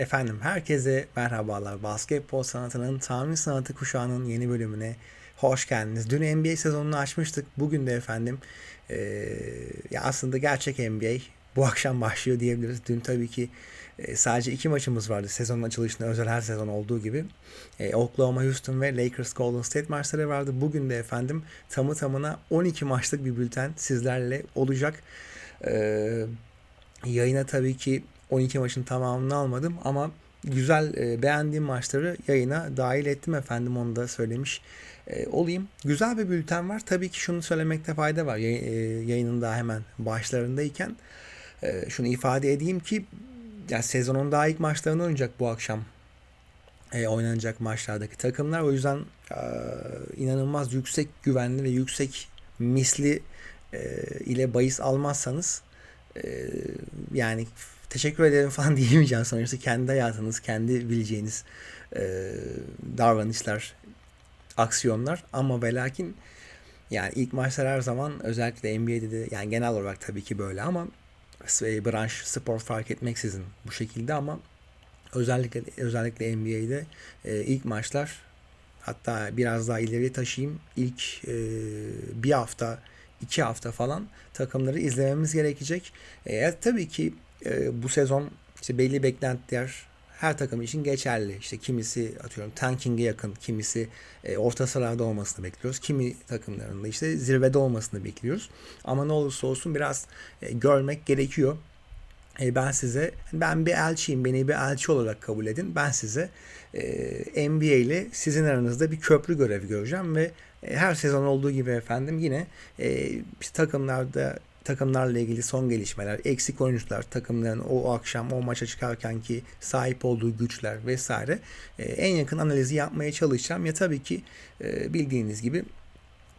Efendim herkese merhabalar. Basketbol sanatının tahmin sanatı kuşağının yeni bölümüne hoş geldiniz. Dün NBA sezonunu açmıştık. Bugün de efendim eee, ya aslında gerçek NBA bu akşam başlıyor diyebiliriz. Dün tabii ki e, sadece iki maçımız vardı. Sezonun açılışında özel her sezon olduğu gibi. E, Oklahoma, Houston ve Lakers Golden State maçları vardı. Bugün de efendim tamı tamına 12 maçlık bir bülten sizlerle olacak. Eee Yayına tabii ki 12 maçın tamamını almadım ama güzel e, beğendiğim maçları yayına dahil ettim efendim onu da söylemiş e, olayım. Güzel bir bülten var. Tabii ki şunu söylemekte fayda var. Yay, e, yayının daha hemen başlarındayken e, şunu ifade edeyim ki ya sezonun daha ilk maçlarını oynayacak bu akşam e, oynanacak maçlardaki takımlar. O yüzden e, inanılmaz yüksek güvenli ve yüksek misli e, ile bahis almazsanız e, yani teşekkür ederim falan diyemeyeceğim sonuçta kendi hayatınız, kendi bileceğiniz e, davranışlar, aksiyonlar ama ve lakin yani ilk maçlar her zaman özellikle NBA'de de yani genel olarak tabii ki böyle ama e, branş, spor fark etmeksizin bu şekilde ama özellikle özellikle NBA'de e, ilk maçlar hatta biraz daha ileriye taşıyayım ilk e, bir hafta iki hafta falan takımları izlememiz gerekecek. E, tabii ki e, bu sezon işte belli beklentiler her takım için geçerli. İşte kimisi atıyorum tanking'e yakın, kimisi e, orta sıralarda olmasını bekliyoruz. Kimi takımlarında işte zirvede olmasını bekliyoruz. Ama ne olursa olsun biraz e, görmek gerekiyor. E, ben size ben bir elçiyim beni bir elçi olarak kabul edin. Ben size e, NBA ile sizin aranızda bir köprü görevi göreceğim ve e, her sezon olduğu gibi efendim yine e, takımlarda takımlarla ilgili son gelişmeler, eksik oyuncular, takımların o akşam o maça çıkarken ki sahip olduğu güçler vesaire e, en yakın analizi yapmaya çalışacağım. Ya tabii ki e, bildiğiniz gibi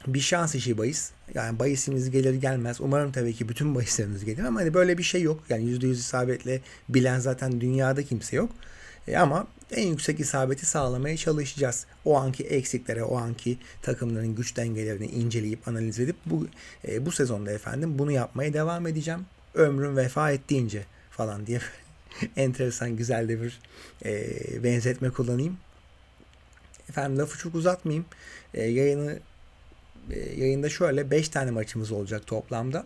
bir şans işi bahis. Yani bahisimiz gelir gelmez. Umarım tabii ki bütün bahislerimiz gelir ama hani böyle bir şey yok. Yani %100 isabetle bilen zaten dünyada kimse yok. E ama en yüksek isabeti sağlamaya çalışacağız. O anki eksiklere, o anki takımların güç dengelerini inceleyip analiz edip bu e, bu sezonda efendim bunu yapmaya devam edeceğim. Ömrüm vefa ettiğince falan diye enteresan güzel de bir e, benzetme kullanayım. Efendim lafı çok uzatmayayım. E, yayını e, yayında şöyle 5 tane maçımız olacak toplamda.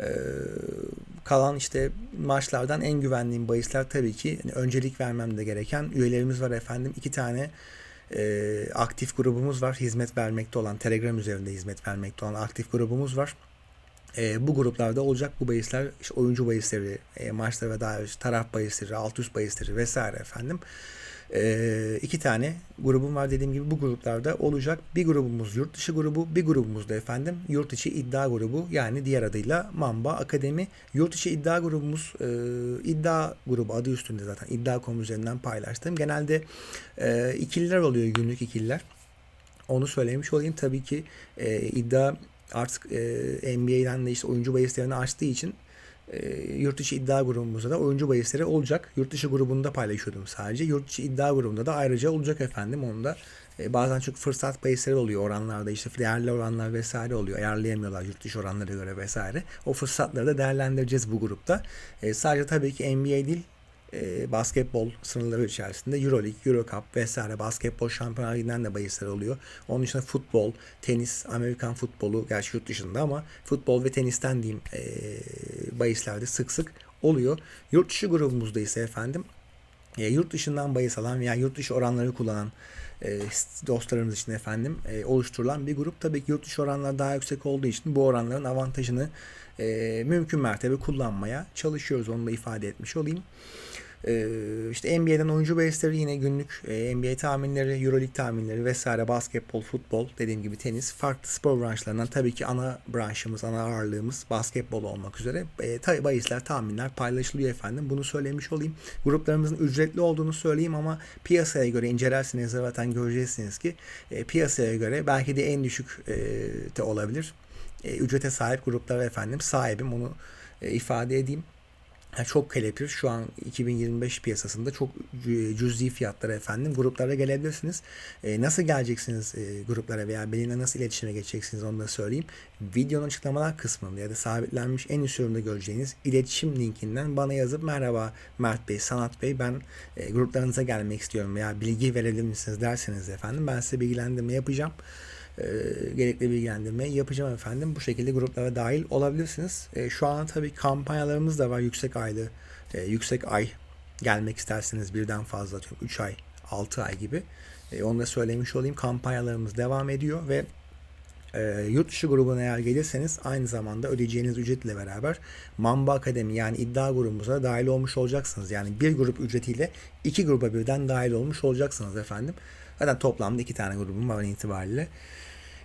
Ee, kalan işte maçlardan en güvendiğim bahisler tabii ki yani öncelik vermem de gereken üyelerimiz var efendim. iki tane e, aktif grubumuz var. Hizmet vermekte olan Telegram üzerinde hizmet vermekte olan aktif grubumuz var. E, bu gruplarda olacak bu bahisler işte oyuncu bahisleri, e, maçlar ve daha taraf bahisleri, alt üst bahisleri vesaire efendim. E, iki tane grubum var dediğim gibi bu gruplarda olacak. Bir grubumuz yurt dışı grubu, bir grubumuz da efendim yurt içi iddia grubu yani diğer adıyla Mamba Akademi. Yurt içi iddia grubumuz e, iddia grubu adı üstünde zaten iddia.com üzerinden paylaştım. Genelde e, ikililer oluyor günlük ikililer. Onu söylemiş olayım. Tabii ki e, iddia artık e, NBA'den de işte oyuncu bahislerini açtığı için e, yurt dışı iddia grubumuzda da oyuncu bahisleri olacak. Yurt dışı grubunda paylaşıyordum sadece. Yurt dışı iddia grubunda da ayrıca olacak efendim. Onu da e, bazen çok fırsat bahisleri oluyor oranlarda işte değerli oranlar vesaire oluyor. Ayarlayamıyorlar yurt dışı oranlara göre vesaire. O fırsatları da değerlendireceğiz bu grupta. E, sadece tabii ki NBA değil e, basketbol sınırları içerisinde Euroleague, Eurocup vesaire basketbol şampiyonlar liginden de bahisler oluyor. Onun dışında futbol, tenis, Amerikan futbolu gerçi yurt dışında ama futbol ve tenisten diyeyim e, bahislerde sık sık oluyor. Yurt dışı grubumuzda ise efendim e, yurt dışından bahis alan veya yurt dışı oranları kullanan e, dostlarımız için efendim e, oluşturulan bir grup. Tabii ki yurt dışı oranlar daha yüksek olduğu için bu oranların avantajını e, mümkün mertebe kullanmaya çalışıyoruz. Onu da ifade etmiş olayım. Ee, işte NBA'den oyuncu bahisleri yine günlük e, NBA tahminleri, Euroleague tahminleri vesaire basketbol, futbol dediğim gibi tenis farklı spor branşlarından tabii ki ana branşımız, ana ağırlığımız basketbol olmak üzere e, bahisler, tahminler paylaşılıyor efendim. Bunu söylemiş olayım. Gruplarımızın ücretli olduğunu söyleyeyim ama piyasaya göre incelerseniz zaten göreceksiniz ki e, piyasaya göre belki de en düşük e, de olabilir. E, ücrete sahip gruplar efendim sahibim onu e, ifade edeyim. Yani çok kelepir. Şu an 2025 piyasasında çok cüzi fiyatlara efendim gruplara gelebilirsiniz. E, nasıl geleceksiniz e, gruplara veya benimle nasıl iletişime geçeceksiniz onu da söyleyeyim. Videonun açıklamalar kısmında ya da sabitlenmiş en üst yorumda göreceğiniz iletişim linkinden bana yazıp merhaba Mert Bey, Sanat Bey ben e, gruplarınıza gelmek istiyorum veya bilgi verebilir misiniz derseniz efendim ben size bilgilendirme yapacağım e, gerekli bilgilendirmeyi yapacağım efendim. Bu şekilde gruplara dahil olabilirsiniz. E, şu an tabii kampanyalarımız da var yüksek aylı, e, yüksek ay gelmek isterseniz birden fazla atıyorum 3 ay, 6 ay gibi. E, onu da söylemiş olayım. Kampanyalarımız devam ediyor ve e, yurt dışı grubuna eğer gelirseniz aynı zamanda ödeyeceğiniz ücretle beraber Mamba Akademi yani iddia grubumuza dahil olmuş olacaksınız. Yani bir grup ücretiyle iki gruba birden dahil olmuş olacaksınız efendim. Zaten toplamda iki tane grubum var itibariyle.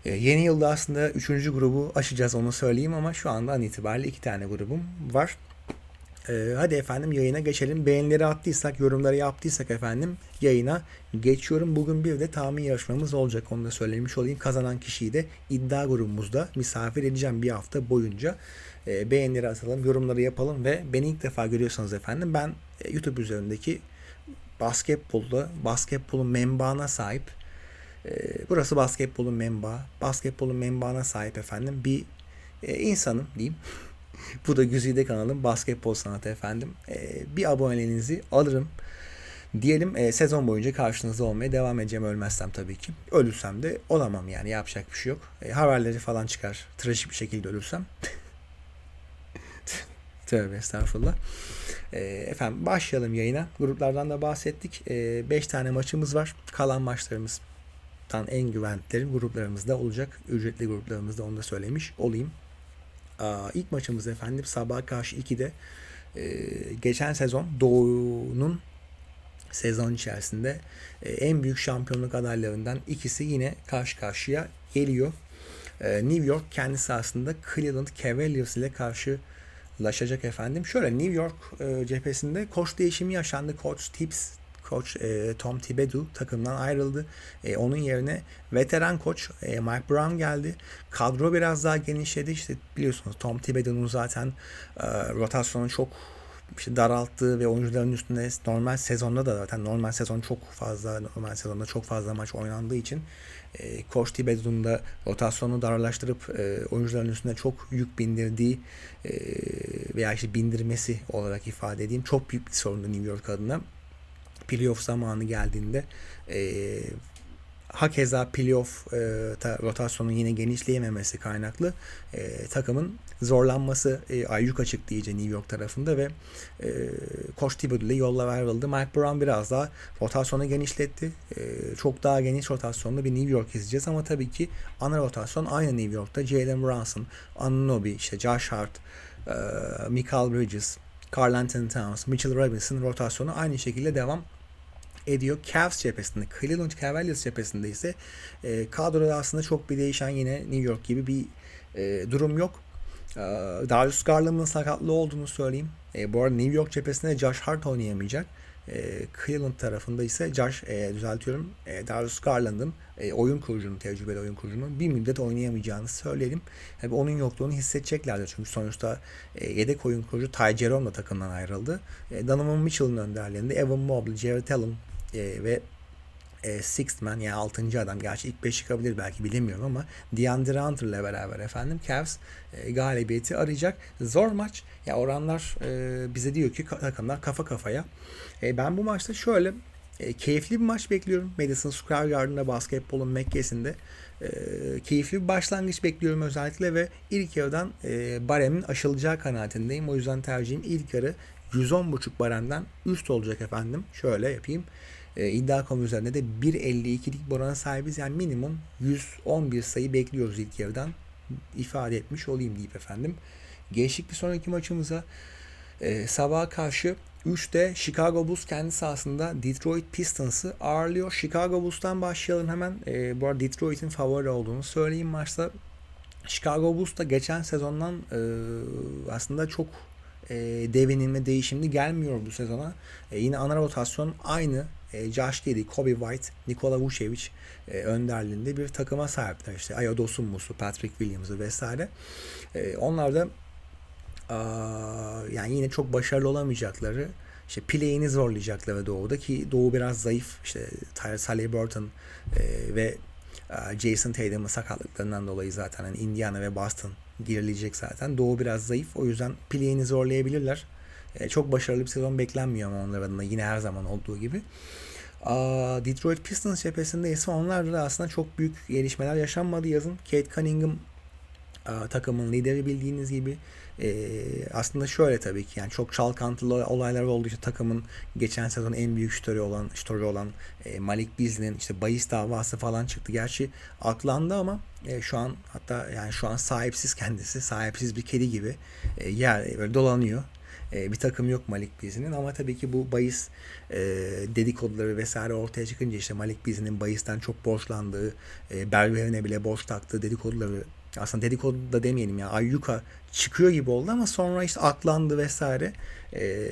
Ee, yeni yılda aslında üçüncü grubu aşacağız onu söyleyeyim ama şu anda an itibariyle iki tane grubum var. Ee, hadi efendim yayına geçelim. Beğenileri attıysak, yorumları yaptıysak efendim yayına geçiyorum. Bugün bir de tahmin yarışmamız olacak. Onu da söylemiş olayım. Kazanan kişiyi de iddia grubumuzda misafir edeceğim bir hafta boyunca. Ee, beğenileri atalım, yorumları yapalım ve beni ilk defa görüyorsanız efendim ben e, YouTube üzerindeki basketbolda basketbolun menbaına sahip e, burası basketbolun menba basketbolun menbaına sahip efendim bir e, insanım diyeyim. Bu da Güzide kanalım basketbol sanatı efendim. E, bir aboneliğinizi alırım. Diyelim e, sezon boyunca karşınızda olmaya devam edeceğim ölmezsem tabii ki. Ölürsem de olamam yani yapacak bir şey yok. E, haberleri falan çıkar trajik bir şekilde ölürsem. Tövbe estağfurullah. E, efendim başlayalım yayına. Gruplardan da bahsettik. 5 e, tane maçımız var. Kalan maçlarımızdan en güvenlikleri gruplarımızda olacak. Ücretli gruplarımızda onu da söylemiş olayım. Aa, ilk maçımız efendim sabah karşı 2'de e, geçen sezon Doğu'nun sezon içerisinde e, en büyük şampiyonluk adaylarından ikisi yine karşı karşıya geliyor. E, New York kendisi aslında Cleveland Cavaliers ile karşı laşacak efendim. Şöyle New York e, cephesinde koç değişimi yaşandı. Koç Tips koç e, Tom Thibodeau takımdan ayrıldı. E, onun yerine veteran koç e, Mike Brown geldi. Kadro biraz daha genişledi. İşte biliyorsunuz Tom Thibodeau'nun zaten e, rotasyonu çok işte daralttığı ve oyuncuların üstünde normal sezonda da zaten normal sezon çok fazla normal sezonda çok fazla maç oynandığı için e, Koç Tibet'in de rotasyonu darlaştırıp e, oyuncuların üstüne çok yük bindirdiği e, veya işte bindirmesi olarak ifade edeyim çok büyük bir sorundu New York adına. Playoff zamanı geldiğinde e, hakeza playoff e, rotasyonun yine genişleyememesi kaynaklı e, takımın zorlanması e, ayyuka çıktı iyice New York tarafında ve e, Koç Thibodeau ile yollar ayrıldı. Mike Brown biraz daha rotasyonu genişletti. E, çok daha geniş rotasyonlu bir New York izleyeceğiz ama tabii ki ana rotasyon aynı New York'ta. Jalen Brunson, Anunoby, işte Josh Hart, e, Michael Bridges, Carl Anthony Towns, Mitchell Robinson rotasyonu aynı şekilde devam ediyor. Cavs cephesinde, Cleveland Cavaliers cephesinde ise e, kadroda aslında çok bir değişen yine New York gibi bir e, durum yok. E, Darius Garland'ın sakatlı olduğunu söyleyeyim. E, bu arada New York cephesinde Josh Hart oynayamayacak. E, Cleveland tarafında ise Josh e, düzeltiyorum. E, Darius Garland'ın e, oyun kurucunun, tecrübeli oyun kurucunun bir müddet oynayamayacağını söyleyelim. Tabii onun yokluğunu hissedeceklerdir. Çünkü sonuçta e, yedek oyun kurucu Ty Jerome da takımdan ayrıldı. E, Donovan Mitchell'ın önderliğinde Evan Mobley, Jared Allen e, ve e, Sixth Man yani 6. adam gerçi ilk 5 çıkabilir belki bilemiyorum ama DeAndre Hunter ile beraber efendim Cavs e, galibiyeti arayacak. Zor maç. Ya oranlar e, bize diyor ki takımlar kafa kafaya. E, ben bu maçta şöyle e, keyifli bir maç bekliyorum. Madison Square Garden'da basketbolun Mekke'sinde. E, keyifli bir başlangıç bekliyorum özellikle ve ilk yarıdan e, baremin aşılacağı kanaatindeyim. O yüzden tercihim ilk yarı 110.5 barenden üst olacak efendim. Şöyle yapayım. E, iddia.com üzerinde de 1.52'lik barana sahibiz. Yani minimum 111 sayı bekliyoruz ilk yarıdan. ifade etmiş olayım deyip efendim. Geçtik bir sonraki maçımıza. E, sabaha karşı 3'te Chicago Bulls kendi sahasında Detroit Pistons'ı ağırlıyor. Chicago Bulls'tan başlayalım hemen. E, bu arada Detroit'in favori olduğunu söyleyeyim maçta. Chicago Bulls da geçen sezondan e, aslında çok e, devinimi değişimli gelmiyor bu sezona. E, yine ana rotasyon aynı. E, Josh Giddy, Kobe White, Nikola Vucevic e, önderliğinde bir takıma sahipler. İşte Ayo Dosunmus'u, Patrick Williams'ı vesaire. E, onlar da yani yine çok başarılı olamayacakları işte play'ini zorlayacakları Doğu'da ki Doğu biraz zayıf. İşte Tyrese Halliburton e, ve e, Jason Tatum'un sakatlıklarından dolayı zaten hani Indiana ve Boston gerileyecek zaten. Doğu biraz zayıf. O yüzden play'ini zorlayabilirler. E, çok başarılı bir sezon beklenmiyor ama onlar adına yine her zaman olduğu gibi. Detroit Pistons cephesinde ise onlarda da aslında çok büyük gelişmeler yaşanmadı yazın. Kate Cunningham takımın lideri bildiğiniz gibi e, aslında şöyle tabii ki yani çok çalkantılı olaylar oldu işte takımın geçen sezon en büyük şütörü olan şütörü olan e, Malik Beasley'nin işte bahis davası falan çıktı. Gerçi aklandı ama e, şu an hatta yani şu an sahipsiz kendisi sahipsiz bir kedi gibi e, yer böyle dolanıyor. E, bir takım yok Malik Beasley'nin ama tabii ki bu bahis e, dedikoduları vesaire ortaya çıkınca işte Malik Beasley'nin bahisten çok borçlandığı, e, berberine bile borç taktığı dedikoduları aslında dedikodu da demeyelim ya Ayyuka çıkıyor gibi oldu ama sonra işte aklandı vesaire. Ee,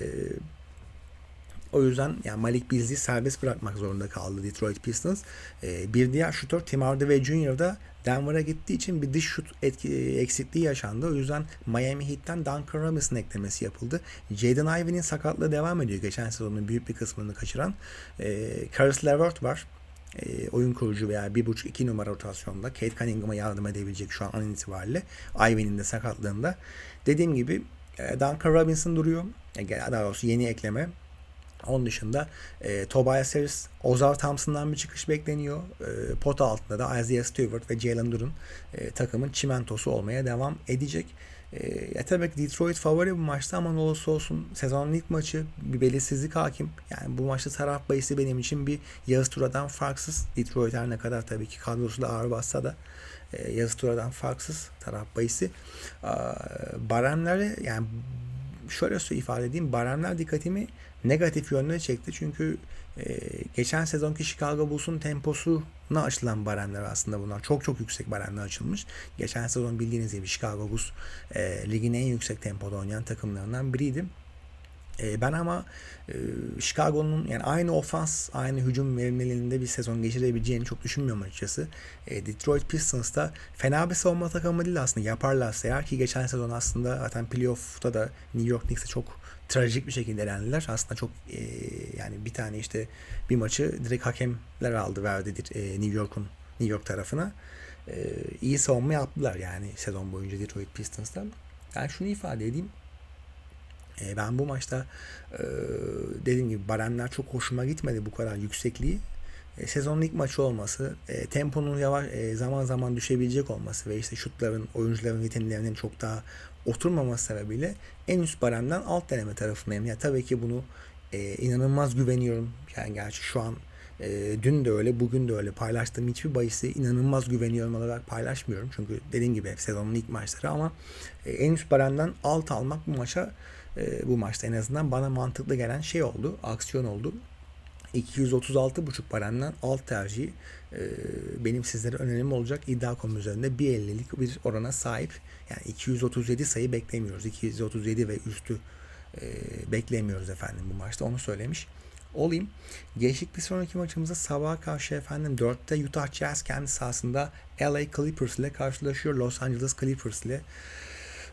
o yüzden yani Malik Beasley'i serbest bırakmak zorunda kaldı Detroit Pistons. Ee, bir diğer şutör Tim Hardaway Jr. da Denver'a gittiği için bir dış şut etki, eksikliği yaşandı. O yüzden Miami Heat'ten Duncan Robinson eklemesi yapıldı. Jaden Ivey'nin sakatlığı devam ediyor. Geçen sezonun büyük bir kısmını kaçıran. Ee, Caris LeVert var e, oyun kurucu veya bir buçuk iki numara rotasyonda Kate Cunningham'a yardım edebilecek şu an an itibariyle Ivy'nin de sakatlığında. Dediğim gibi e, Duncan Robinson duruyor. E, daha doğrusu yeni ekleme. Onun dışında e, Tobias Harris, Ozar Thompson'dan bir çıkış bekleniyor. E, pot altında da Isaiah Stewart ve Jalen Duran e, takımın çimentosu olmaya devam edecek. E, ya tabii ki Detroit favori bu maçta ama ne olursa olsun sezonun ilk maçı bir belirsizlik hakim. Yani bu maçta taraf bahisi benim için bir Yağız Tura'dan farksız. Detroit her ne kadar tabii ki kadrosu da ağır bassa da e, Yağız Tura'dan farksız taraf bahisi. E, baremleri yani şöyle ifade edeyim. Baremler dikkatimi negatif yönde çekti. Çünkü e, geçen sezonki Chicago Bulls'un temposuna açılan baremler aslında bunlar. Çok çok yüksek baremler açılmış. Geçen sezon bildiğiniz gibi Chicago Bulls e, ligin en yüksek tempoda oynayan takımlarından biriydi. E, ben ama e, Chicago'nun yani aynı ofans, aynı hücum verimliliğinde bir sezon geçirebileceğini çok düşünmüyorum açıkçası. E, Detroit Pistons da fena bir savunma takımı değil aslında. Yaparlarsa eğer ki geçen sezon aslında zaten playoff'ta da New York Knicks'e çok trajik bir şekilde elendiler. Aslında çok e, yani bir tane işte bir maçı direkt hakemler aldı verdi e, New York'un New York tarafına. E, iyi savunma yaptılar yani sezon boyunca Detroit Pistons'tan. Ben şunu ifade edeyim. E, ben bu maçta e, dediğim gibi baremler çok hoşuma gitmedi bu kadar yüksekliği. E, sezonun ilk maçı olması, e, temponun yavaş e, zaman zaman düşebilecek olması ve işte şutların, oyuncuların ritimlerinin çok daha oturmaması sebebiyle en üst baremden alt deneme tarafındayım. Ya tabii ki bunu e, inanılmaz güveniyorum. Yani gerçi şu an e, dün de öyle, bugün de öyle paylaştığım hiçbir bahisi inanılmaz güveniyorum olarak paylaşmıyorum. Çünkü dediğim gibi hep sezonun ilk maçları ama e, en üst baremden alt almak bu maça e, bu maçta en azından bana mantıklı gelen şey oldu, aksiyon oldu. 236.5 baremden alt tercihi e, benim sizlere önerim olacak. İddia.com üzerinde 1.50'lik bir orana sahip. Yani 237 sayı beklemiyoruz. 237 ve üstü e, beklemiyoruz efendim bu maçta. Onu söylemiş olayım. Geçtik bir sonraki maçımıza sabah karşı efendim 4'te Utah Jazz kendi sahasında LA Clippers ile karşılaşıyor. Los Angeles Clippers ile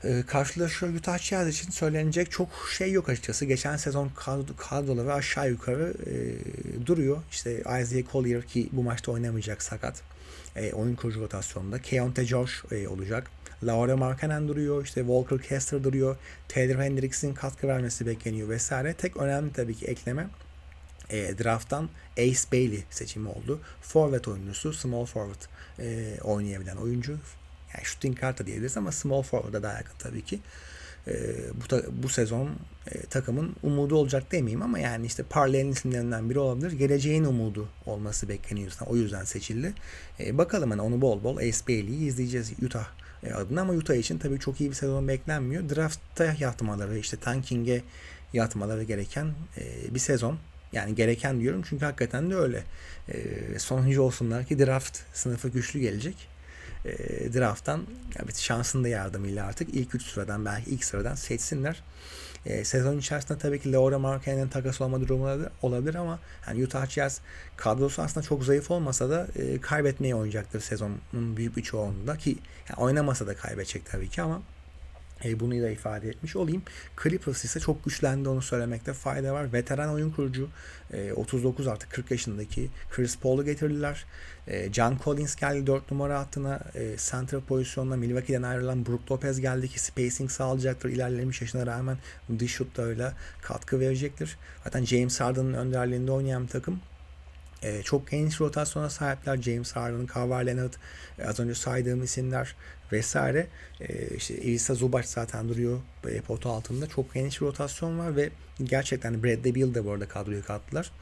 e, karşılaşıyor Utah Jazz için söylenecek çok şey yok açıkçası. Geçen sezon kadroları aşağı yukarı e, duruyor. İşte Isaiah Collier ki bu maçta oynamayacak sakat. E, oyun kurucu rotasyonunda. Keontae Josh e, olacak. Laura Markkanen duruyor. işte Walker Kessler duruyor. Taylor Hendricks'in katkı vermesi bekleniyor vesaire. Tek önemli tabii ki ekleme e, drafttan Ace Bailey seçimi oldu. Forvet oyuncusu, small forward e, oynayabilen oyuncu. Yani shooting karta diyebiliriz ama small forward'a daha yakın tabii ki. E, bu, bu sezon e, takımın umudu olacak demeyeyim ama yani işte parlayan isimlerinden biri olabilir. Geleceğin umudu olması bekleniyor. O yüzden seçildi. E, bakalım hani onu bol bol Ace Bailey'i izleyeceğiz Utah e, adına ama Utah için tabii çok iyi bir sezon beklenmiyor. Draftta yatmaları, işte tanking'e yatmaları gereken e, bir sezon. Yani gereken diyorum çünkü hakikaten de öyle. E, sonuncu olsunlar ki draft sınıfı güçlü gelecek. E, draft'tan evet, şansın da yardımıyla artık ilk 3 sıradan belki ilk sıradan seçsinler. E, sezon içerisinde tabii ki Laura Markkanen'in takas olma durumu olabilir ama yani Utah Jazz kadrosu aslında çok zayıf olmasa da e, kaybetmeye oynayacaktır sezonun büyük bir çoğunluğunda ki yani oynamasa da kaybedecek tabii ki ama E, bunu da ifade etmiş olayım. Clippers ise çok güçlendi onu söylemekte fayda var. Veteran oyun kurucu e, 39 artık 40 yaşındaki Chris Paul'u getirdiler. E, John Collins geldi 4 numara hattına e, center pozisyonuna Milwaukee'den ayrılan Brook Lopez geldi ki spacing sağlayacaktır. İlerlemiş yaşına rağmen dış şutlarıyla katkı verecektir. Zaten James Harden'ın önderliğinde oynayan bir takım e, çok geniş rotasyona sahipler. James Harden, Kawhi Leonard, e, az önce saydığım isimler vesaire. E, işte Elisa Zubac zaten duruyor e, potu altında. Çok geniş rotasyon var ve gerçekten Bradley Beal de bu arada kadroya kattılar.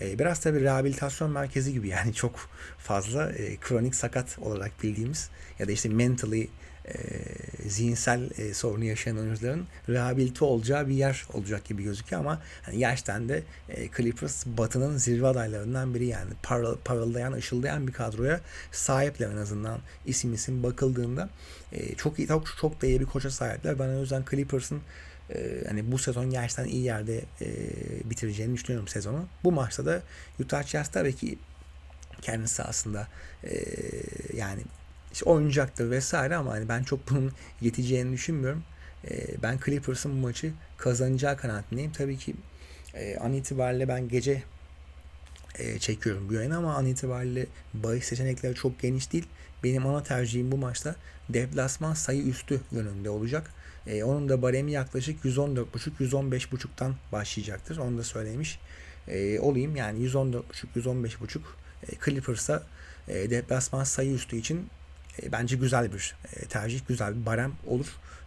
E, biraz tabii rehabilitasyon merkezi gibi yani çok fazla e, kronik sakat olarak bildiğimiz ya da işte mentally zihinsel e, sorunu yaşayan oyuncuların rehabilite olacağı bir yer olacak gibi gözüküyor ama hani gerçekten de e, Clippers Batı'nın zirve adaylarından biri yani parıl, parıldayan, ışıldayan bir kadroya sahipler en azından isim isim bakıldığında e, çok iyi çok, çok da iyi bir koça sahipler. Ben o yüzden Clippers'ın e, hani bu sezon gerçekten iyi yerde e, bitireceğini düşünüyorum sezonu. Bu maçta da Utah Jazz tabii ki kendisi aslında e, yani işte oynayacaktır vesaire ama hani ben çok bunun yeteceğini düşünmüyorum. E, ben Clippers'ın bu maçı kazanacağı kanaatindeyim. Tabii ki e, an itibariyle ben gece e, çekiyorum bu yayını ama an itibariyle bahis seçenekleri çok geniş değil. Benim ana tercihim bu maçta deplasman sayı üstü yönünde olacak. E, onun da baremi yaklaşık 114.5-115.5'tan başlayacaktır. Onu da söylemiş e, olayım. Yani 114.5-115.5 e, Clippers'a e, deplasman sayı üstü için e, bence güzel bir e, tercih, güzel bir barem olur.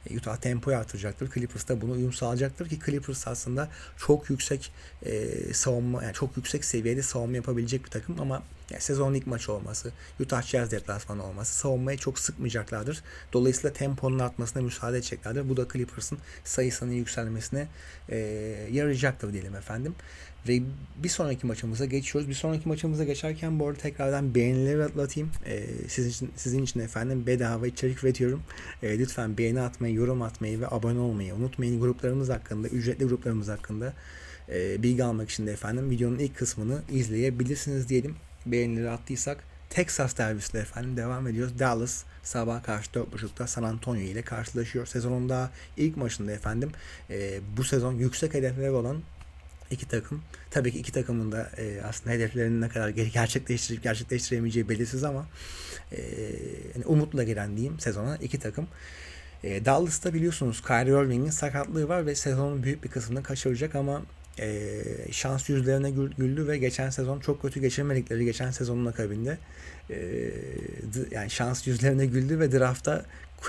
E, Utah tempoyu artıracaktır. Clippers da bunu uyum sağlayacaktır ki Clippers aslında çok yüksek e, savunma, yani çok yüksek seviyede savunma yapabilecek bir takım ama yani sezon ilk maçı olması, Utah Jazz deplasmanı olması savunmayı çok sıkmayacaklardır. Dolayısıyla temponun artmasına müsaade edeceklerdir. Bu da Clippers'ın sayısının yükselmesine e, yarayacaktır diyelim efendim. Ve bir sonraki maçımıza geçiyoruz. Bir sonraki maçımıza geçerken bu arada tekrardan beğenileri atlatayım. Ee, sizin, için, sizin için efendim bedava içerik üretiyorum. Ee, lütfen beğeni atmayı, yorum atmayı ve abone olmayı unutmayın. Gruplarımız hakkında, ücretli gruplarımız hakkında e, bilgi almak için de efendim videonun ilk kısmını izleyebilirsiniz diyelim. Beğenileri attıysak Texas derbisiyle efendim devam ediyoruz. Dallas sabah karşı 4.30'da San Antonio ile karşılaşıyor. Sezonun daha ilk maçında efendim e, bu sezon yüksek hedefleri olan iki takım. Tabii ki iki takımın da e, aslında hedeflerini ne kadar gerçekleştirip gerçekleştiremeyeceği belirsiz ama e, yani umutla giren diyeyim sezona iki takım. E, Dallas'ta biliyorsunuz Kyrie Irving'in sakatlığı var ve sezonun büyük bir kısmını kaçıracak ama e, şans yüzlerine güldü ve geçen sezon çok kötü geçirmedikleri geçen sezonun akabinde e, yani şans yüzlerine güldü ve draftta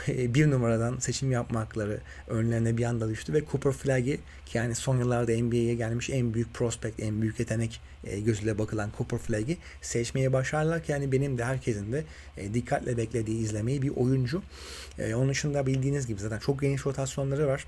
bir numaradan seçim yapmakları önlerine bir anda düştü ve Cooper Flag'i ki yani son yıllarda NBA'ye gelmiş en büyük prospect, en büyük yetenek e, gözüyle bakılan Cooper Flag'i seçmeye başarlar ki yani benim de herkesin de e, dikkatle beklediği izlemeyi bir oyuncu. E, onun dışında bildiğiniz gibi zaten çok geniş rotasyonları var.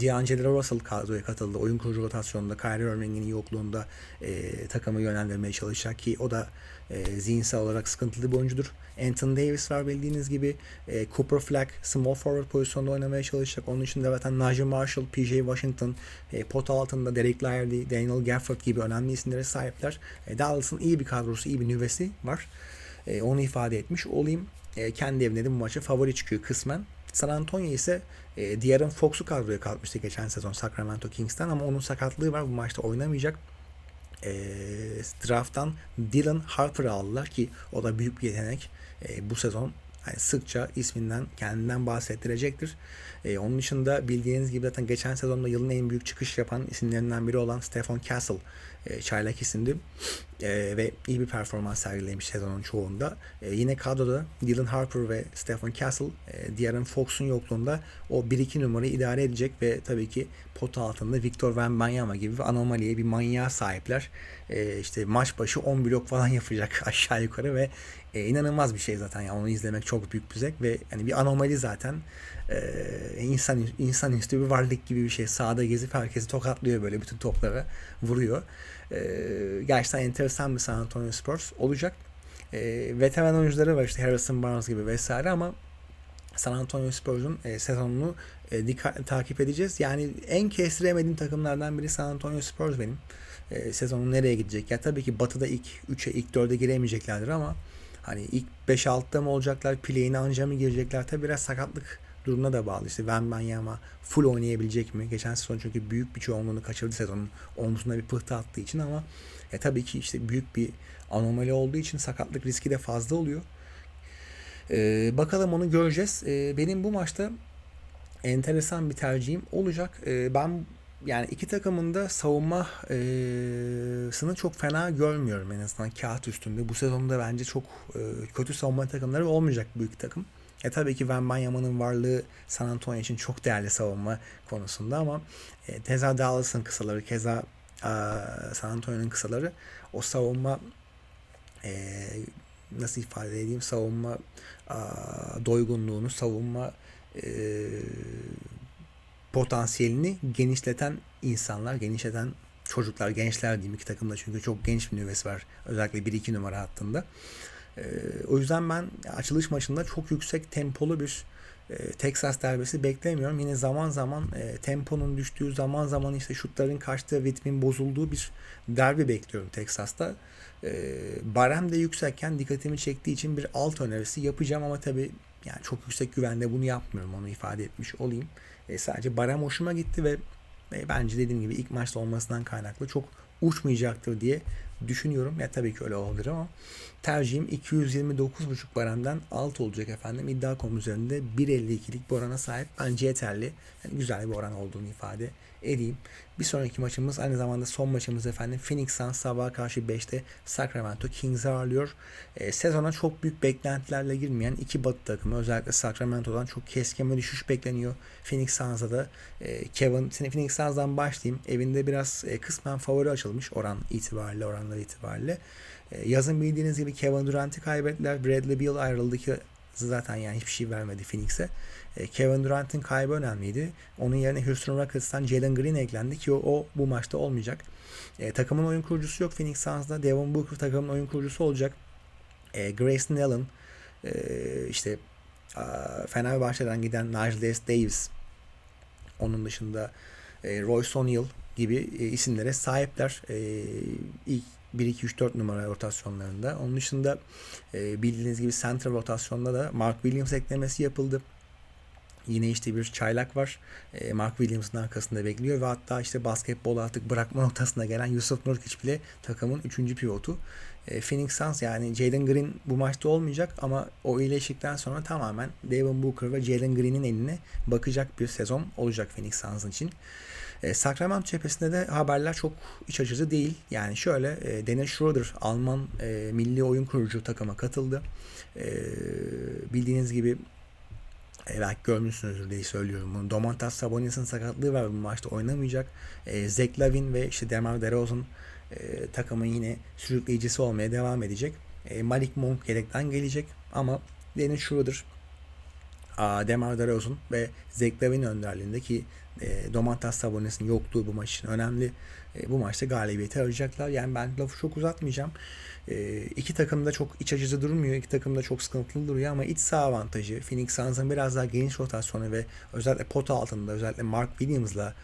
D'Angelo Russell kadroya katıldı. Oyun kurucu rotasyonunda Kyrie Irving'in yokluğunda e, takımı yönlendirmeye çalışacak ki o da e, zihinsel olarak sıkıntılı bir oyuncudur. Anthony Davis var bildiğiniz gibi. E, Cooper Flag small forward pozisyonda oynamaya çalışacak. Onun için de zaten Najee Marshall, PJ Washington, e, pot altında Derek Lively, Daniel Gafford gibi önemli isimlere sahipler. E, Dallas'ın iyi bir kadrosu, iyi bir nüvesi var. E, onu ifade etmiş olayım. E, kendi evinde de bu maçı favori çıkıyor kısmen. San Antonio ise e, De'Aaron Fox'u kadroya kalmıştı geçen sezon Sacramento Kings'ten ama onun sakatlığı var. Bu maçta oynamayacak. E, draft'tan Dylan Harper'ı aldılar ki o da büyük bir yetenek. E, bu sezon yani sıkça isminden kendinden bahsettirecektir. Ee, onun dışında bildiğiniz gibi zaten geçen sezonda yılın en büyük çıkış yapan isimlerinden biri olan Stephen Castle e, çaylak isimdi. E, ve iyi bir performans sergilemiş sezonun çoğunda. E, yine kadroda Dylan Harper ve Stephen Castle, e, De'Aaron Fox'un yokluğunda o 1-2 numarayı idare edecek ve tabii ki pot altında Victor Wembanyama gibi bir anomaliye, bir manyağa sahipler. E, işte maç başı 10 blok falan yapacak aşağı yukarı ve e, inanılmaz bir şey zaten. Yani onu izlemek çok büyük bir zevk ve yani bir anomali zaten. E, insan insanüstü bir varlık gibi bir şey. Sağda gezip herkesi tokatlıyor böyle bütün toplara vuruyor. E, gerçekten enteresan bir San Antonio Spurs olacak. E, veteran oyuncuları var işte Harrison Barnes gibi vesaire ama San Antonio Spurs'un e, sezonunu e, dikkatli takip edeceğiz. Yani en kestiremediğim takımlardan biri San Antonio Spurs benim. E, sezonun nereye gidecek? Ya tabii ki Batı'da ilk 3'e, ilk 4'e giremeyeceklerdir ama hani ilk 5-6'da mı olacaklar? Play'ine anca mı girecekler? Tabii biraz sakatlık durumuna da bağlı. İşte Wembanyama full oynayabilecek mi? Geçen sezon çünkü büyük bir çoğunluğunu kaçırdı sezonun. Omzuna bir pıhtı attığı için ama e, tabii ki işte büyük bir anomali olduğu için sakatlık riski de fazla oluyor. E, bakalım onu göreceğiz. E, benim bu maçta enteresan bir tercihim olacak. E, ben yani iki takımın da savunmasını çok fena görmüyorum en azından kağıt üstünde. Bu sezonda bence çok kötü savunma takımları olmayacak büyük takım. E tabii ki Wembanyama'nın varlığı San Antonio için çok değerli savunma konusunda ama e, keza Dallas'ın kısaları, keza San Antonio'nun kısaları o savunma e, nasıl ifade edeyim savunma doygunluğunu, savunma potansiyelini genişleten insanlar, genişleten çocuklar, gençler diyeyim iki takımda çünkü çok genç bir nüvesi var. Özellikle 1-2 numara hattında. E, o yüzden ben açılış maçında çok yüksek tempolu bir e, Texas derbisi beklemiyorum. Yine zaman zaman e, temponun düştüğü, zaman zaman işte şutların kaçtığı, ritmin bozulduğu bir derbi bekliyorum Texas'ta. E, barem de yüksekken dikkatimi çektiği için bir alt önerisi yapacağım ama tabii yani çok yüksek güvende bunu yapmıyorum. Onu ifade etmiş olayım. E, sadece barem hoşuma gitti ve e, bence dediğim gibi ilk maçta olmasından kaynaklı çok uçmayacaktır diye düşünüyorum. Ya tabii ki öyle olabilir ama tercihim 229.5 baremden alt olacak efendim. İddia.com üzerinde 1.52'lik bir orana sahip. Bence yeterli. Yani güzel bir oran olduğunu ifade edeyim. Bir sonraki maçımız aynı zamanda son maçımız efendim. Phoenix Suns sabah karşı 5'te Sacramento Kings'i ağırlıyor. E, sezona çok büyük beklentilerle girmeyen iki batı takımı özellikle Sacramento'dan çok keskin bir düşüş bekleniyor. Phoenix Suns'a da e, Kevin, Phoenix Suns'dan başlayayım. Evinde biraz e, kısmen favori açılmış oran itibariyle, oranlar itibariyle. E, yazın bildiğiniz gibi Kevin Durant'i kaybettiler. Bradley Beal ayrıldı ki zaten yani hiçbir şey vermedi Phoenix'e. E, Kevin Durant'in kaybı önemliydi. Onun yerine Houston Rockets'tan Jalen Green eklendi ki o, o bu maçta olmayacak. E, takımın oyun kurucusu yok Phoenix Suns'da. Devon Booker takımın oyun kurucusu olacak. E, Grayson Allen e, işte e, Fenerbahçe'den giden Nigel Davis onun dışında e, Royce O'Neal gibi e, isimlere sahipler. E, ilk 1-2-3-4 numara rotasyonlarında. Onun dışında e, bildiğiniz gibi center rotasyonda da Mark Williams eklemesi yapıldı. Yine işte bir çaylak var. E, Mark Williams'ın arkasında bekliyor ve hatta işte basketbol artık bırakma noktasına gelen Yusuf Nurkic bile takımın 3. pivotu. E, Phoenix Suns yani Jalen Green bu maçta olmayacak ama o iyileştikten sonra tamamen Devin Booker ve Jalen Green'in eline bakacak bir sezon olacak Phoenix Suns için. E, Sacramento cephesinde de haberler çok iç açıcı değil. Yani şöyle e, Dennis Schroeder Alman milli oyun kurucu takıma katıldı. Bildiğiniz gibi e, belki görmüşsünüzdür diye söylüyorum bunu. Domantas Sabonis'in sakatlığı var bu maçta oynamayacak. E, Zach Lavin ve işte Demar DeRozan e, takımın yine sürükleyicisi olmaya devam edecek. E, Malik Monk yedekten gelecek ama Dennis Schroeder, Demar DeRozan ve Zach Lavin önderliğindeki e, Domantas Sabonis'in yokluğu bu maç için önemli. E, bu maçta galibiyeti arayacaklar. Yani ben lafı çok uzatmayacağım. E, iki takım da çok iç açıcı durmuyor. İki takım da çok sıkıntılı duruyor ama iç saha avantajı Phoenix Suns'ın biraz daha geniş rotasyonu ve özellikle pot altında özellikle Mark Williams'la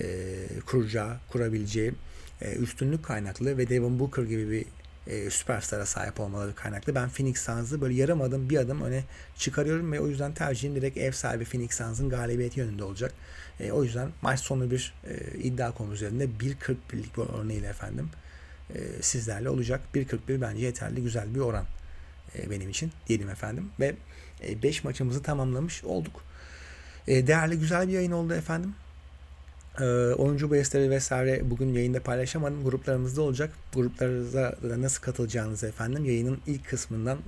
e, kuracağı, kurabileceği e, üstünlük kaynaklı ve Devin Booker gibi bir e, süperstara sahip olmaları kaynaklı. Ben Phoenix Suns'ı böyle yarım adım bir adım öne çıkarıyorum ve o yüzden tercihim direkt ev sahibi Phoenix Suns'ın galibiyeti yönünde olacak. E, o yüzden maç sonu bir e, iddia konu üzerinde 1.41'lik bir örneğiyle efendim e, sizlerle olacak. 1.41 bence yeterli güzel bir oran e, benim için diyelim efendim. Ve 5 e, maçımızı tamamlamış olduk. E, değerli güzel bir yayın oldu efendim. E, oyuncu bahisleri vesaire bugün yayında paylaşamadım. Gruplarımızda olacak. Gruplarınıza nasıl katılacağınızı efendim yayının ilk kısmından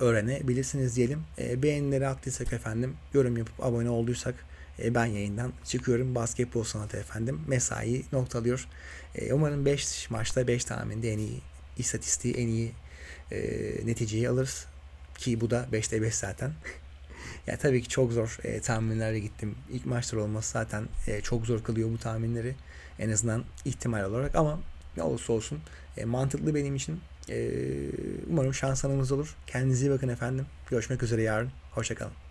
öğrenebilirsiniz diyelim. E, beğenileri attıysak efendim, yorum yapıp abone olduysak e, ben yayından çıkıyorum. Basketbol sanatı efendim. Mesai noktalıyor. E, umarım 5 maçta 5 tahminde en iyi istatistiği, en iyi e, neticeyi alırız. Ki bu da 5'te 5 zaten. Ya tabii ki çok zor e, tahminlerle gittim. İlk maçlar olması zaten e, çok zor kılıyor bu tahminleri. En azından ihtimal olarak ama ne olursa olsun e, mantıklı benim için. E, umarım şans olur. Kendinize iyi bakın efendim. Görüşmek üzere yarın. Hoşçakalın.